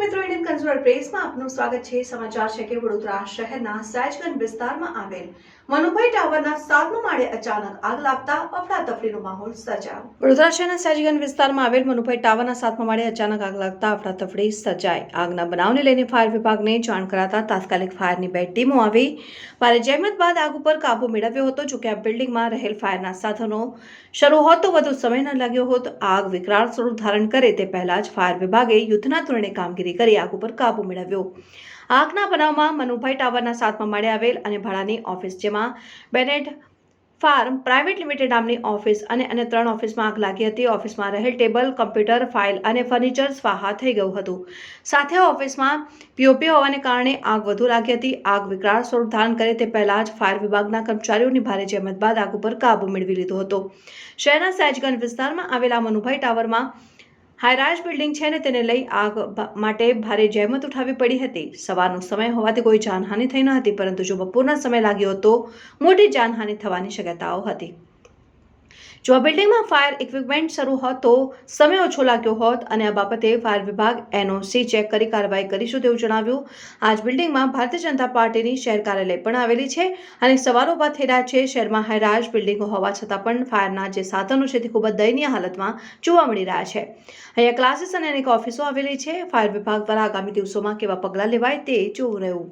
મિત્રો, Indian consumer પ્રેસમાં આપનું સ્વાગત છે. સમાચાર છે કે વડોદરા શહેરના સહેજગંજ વિસ્તારમાં આવેલ મનુભાઈ ટાવરના સાતમા માળે અચાનક આગ લાગતા અફડાતફડીનો માહોલ સર્જાયો. વડોદરા શહેરના સહેજગંજ વિસ્તારમાં આવેલ મનુભાઈ ટાવરના સાતમા માળે અચાનક આગ લાગતા અફડાતફડી સર્જાઈ. આગના બનાવને લઈને ફાયર વિભાગને જાણ કરાતા તાત્કાલિક ફાયરની બે ટીમો આવી. ભારે જહેમત બાદ આગ ઉપર કાબુ મેળવ્યો હતો. જોકે આ બિલ્ડિંગમાં રહેલ ફાયરના સાધનો શરૂ હોત તો વધુ સમય ન લાગ્યો હોત. આગ વિકરાળ સ્વરૂપ ધારણ કરે તે પહેલા જ ફાયર વિભાગે યુદ્ધના ધોરણે કામગીરી કરી આગ ઉપર કાબુ મેળવ્યો. આગના બનાવમાં મનુભાઈ ટાવરના સાતમા માળે આવેલ અને ભાડાની ઓફિસ જેમાં બેનેટ ફાર્મ પ્રાઇવેટ લિમિટેડ નામની ઓફિસ અને અન્ય ત્રણ ઓફિસમાં આગ લાગી હતી. ઓફિસમાં રહેલ ટેબલ, કમ્પ્યુટર, ફાઇલ અને ફર્નિચર સ્વાહા થઈ ગયું હતું. સાથે ઓફિસમાં પીઓપી હોવાને કારણે આગ વધુ લાગી હતી. આગ વિકરાળ સ્વરૂપ ધારણ કરે તે પહેલા જ ફાયર વિભાગના કર્મચારીઓની ભારે જહેમત બાદ આગ ઉપર કાબુ મેળવી લીધો હતો. શહેરના સહેજગંજ વિસ્તારમાં આવેલા મનુભાઈ ટાવરમાં હાઈરાઇઝ બિલ્ડિંગ છે ને તેને લઈ આગ માટે ભારે જહેમત ઉઠાવવી પડી હતી. સવારનો સમય હોવાથી કોઈ જાનહાનિ થઈ ન હતી, પરંતુ જો બપોરના સમય લાગ્યો તો મોટી જાનહાનિ થવાની શક્યતાઓ હતી. જો આ બિલ્ડિંગમાં ફાયર ઇક્વિપમેન્ટ શરૂ હોત તો સમય ઓછો લાગ્યો હોત અને આ બાબતે ફાયર વિભાગ એનઓસી ચેક કરી કાર્યવાહી કરીશું તેવું જણાવ્યું. આજ બિલ્ડિંગમાં ભારતીય જનતા પાર્ટીની શહેર કાર્યાલય પણ આવેલી છે અને સવારો ઊભા રહ્યા છે. શહેરમાં હાઈરાજ બિલ્ડિંગો હોવા છતાં પણ ફાયરના જે સાધનો છે તે ખૂબ જ દયનીય હાલતમાં જોવા મળી રહ્યા છે. અહીંયા ક્લાસીસ અને અનેક ઓફિસો આવેલી છે. ફાયર વિભાગ દ્વારા આગામી દિવસોમાં કેવા પગલાં લેવાય તે જોવું રહ્યું.